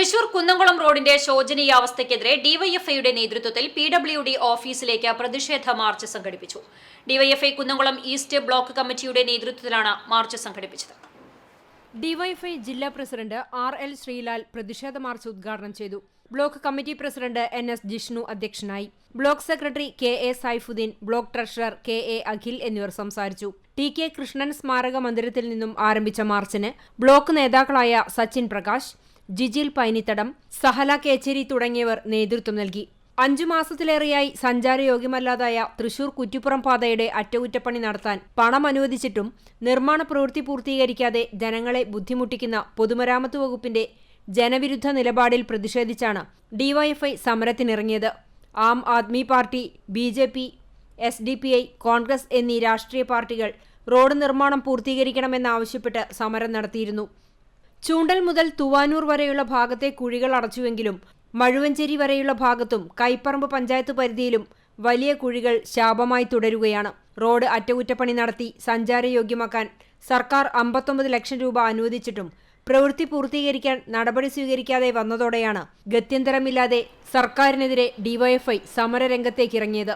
തൃശൂർ കുന്നംകുളം റോഡിന്റെ ശോചനീയാവസ്ഥയ്ക്കെതിരെ ഡിവൈഎഫ്ഐയുടെ നേതൃത്വത്തിൽ പി ഡബ്ല്യു ഡി ഓഫീസിലേക്ക് പ്രതിഷേധ മാർച്ച് സംഘടിപ്പിച്ചു. ഡിവൈഎഫ്ഐ കുന്നംകുളം ഈസ്റ്റ് ബ്ലോക്ക് കമ്മിറ്റിയുടെ നേതൃത്വത്തിലാണ് മാർച്ച് സംഘടിപ്പിച്ചത്. ഡിവൈഎഫ്ഐ ജില്ലാ പ്രസിഡന്റ് ആർ എൽ ശ്രീലാൽ പ്രതിഷേധ മാർച്ച് ഉദ്ഘാടനം ചെയ്തു. Block committee president N S Jishnu അധ്യക്ഷനായി. Block secretary K A Saifuddin block treasurer K A Akhil എന്നിവർ സംസാരിച്ചു. ടി കെ കൃഷ്ണൻ സ്മാരക മന്ദിരത്തിൽ നിന്നും ആരംഭിച്ച മാർച്ചിന് ബ്ലോക്ക് നേതാക്കളായ സച്ചിൻ പ്രകാശ് ജിജിൽ പൈനിത്തടം സഹല കേച്ചേരി തുടങ്ങിയവർ നേതൃത്വം നൽകി. അഞ്ചു മാസത്തിലേറെയായി സഞ്ചാരയോഗ്യമല്ലാതായ തൃശൂർ കുറ്റിപ്പുറം പാതയുടെ അറ്റകുറ്റപ്പണി നടത്താൻ പണം അനുവദിച്ചിട്ടും നിർമ്മാണ പ്രവൃത്തി പൂർത്തീകരിക്കാതെ ജനങ്ങളെ ബുദ്ധിമുട്ടിക്കുന്ന പൊതുമരാമത്ത് വകുപ്പിന്റെ ജനവിരുദ്ധ നിലപാടിൽ പ്രതിഷേധിച്ചാണ് DYFI സമരത്തിനിറങ്ങിയത്. Aam Aadmi party B J P S D P I Congress എന്നീ രാഷ്ട്രീയ പാർട്ടികൾ റോഡ് നിർമ്മാണം പൂർത്തീകരിക്കണമെന്നാവശ്യപ്പെട്ട് സമരം നടത്തിയിരുന്നു. ചൂണ്ടൽ മുതൽ തുവാനൂർ വരെയുള്ള ഭാഗത്തെ കുഴികൾ അടച്ചുവെങ്കിലും മഴുവഞ്ചേരി വരെയുള്ള ഭാഗത്തും കൈപ്പറമ്പ് പഞ്ചായത്ത് പരിധിയിലും വലിയ കുഴികൾ ശാപമായി തുടരുകയാണ്. റോഡ് അറ്റകുറ്റപ്പണി നടത്തി സഞ്ചാരയോഗ്യമാക്കാൻ സർക്കാർ അമ്പത്തൊമ്പത് ലക്ഷം രൂപ അനുവദിച്ചിട്ടും പ്രവൃത്തി പൂർത്തീകരിക്കാൻ നടപടി സ്വീകരിക്കാതെ വന്നതോടെയാണ് ഗത്യന്തരമില്ലാതെ സർക്കാരിനെതിരെ ഡിവൈഎഫ്ഐ സമരരംഗത്തേക്കിറങ്ങിയത്